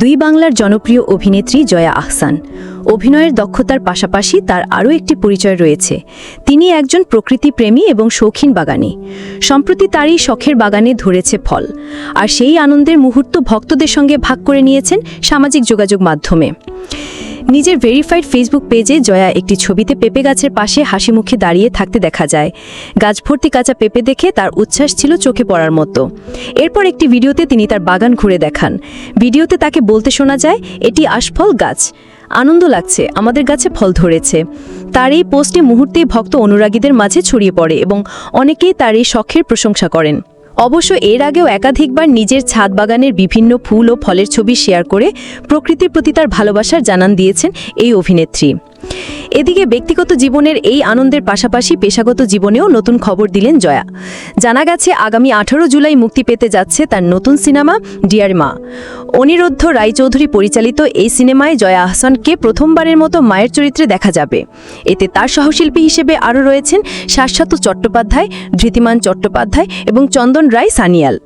দুই বাংলার জনপ্রিয় অভিনেত্রী জয়া আহসান। অভিনয়ের দক্ষতার পাশাপাশি তার আরও একটি পরিচয় রয়েছে। তিনি একজন প্রকৃতিপ্রেমী এবং শৌখিন বাগানী। সম্প্রতি তারই শখের বাগানে ধরেছে ফল। আর সেই আনন্দের মুহূর্ত ভক্তদের সঙ্গে ভাগ করে নিয়েছেন সামাজিক যোগাযোগ মাধ্যমে। নিজের ভেরিফাইড ফেসবুক পেজে জয়া একটি ছবিতে পেঁপে গাছের পাশে হাসি মুখে দাঁড়িয়ে থাকতে দেখা যায়। গাছ ভর্তি কাঁচা পেঁপে দেখে তার উচ্ছ্বাস ছিল চোখে পড়ার মতো। এরপর একটি ভিডিওতে তিনি তার বাগান ঘুরে দেখান। ভিডিওতে তাকে বলতে শোনা যায়, এটি আশফল গাছ। আনন্দ লাগছে, আমাদের গাছে ফল ধরেছে। তার এই পোস্টে মুহূর্তে ভক্ত অনুরাগীদের মাঝে ছড়িয়ে পড়ে এবং অনেকেই তার এই শখের প্রশংসা করেন। অবশ্য এর আগেও একাধিকবার নিজের ছাদ বাগানের বিভিন্ন ফুল ও ফলের ছবি শেয়ার করে প্রকৃতির প্রতি তার ভালোবাসার জানান দিয়েছেন এই অভিনেত্রী। এদিকে ব্যক্তিগত জীবনের এই আনন্দের পাশাপাশি পেশাগত জীবনেও নতুন খবর দিলেন জয়া। জানা গেছে, আগামী আঠারো জুলাই মুক্তি পেতে যাচ্ছে তার নতুন সিনেমা, ডিয়ার মা। অনিরুদ্ধ রায়চৌধুরী পরিচালিত এই সিনেমায় জয়া আহসানকে প্রথমবারের মতো মায়ের চরিত্রে দেখা যাবে। এতে তার সহশিল্পী হিসেবে আরও রয়েছেন শাশ্বত চট্টোপাধ্যায়, ধৃতিমান চট্টোপাধ্যায় এবং চন্দন রায় সানিয়াল।